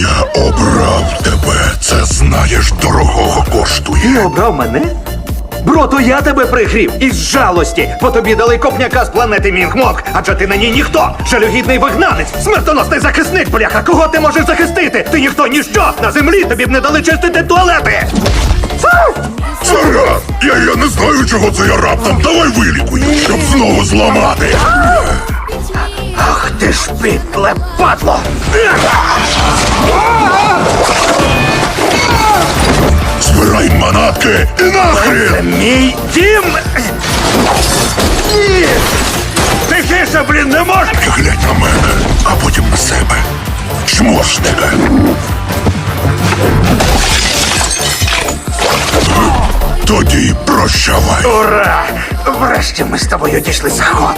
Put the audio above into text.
Я обрав тебе. Це знаєш, дорогого коштує. Ти обрав мене? Бро, то я тебе пригрів із жалості, бо тобі дали копняка з планети Мінгмок, адже ти на ній ніхто. Жалюгідний вигнанець, смертоносний захисник, бляха, кого ти можеш захистити? Ти ніхто ніщо! На землі тобі б не дали чистити туалети! Зараз! Я, я не знаю, чого це я раптом. Давай вилікую, щоб знову зламати. Ти ж підле падло! Збирай манатки і Це мій дім! Ні! Тихіше, блін, не можна! Глянь на мене, а потім на себе. Чмошника. Тоді прощавай. Ура! Врешті ми з тобою дійшли. Якого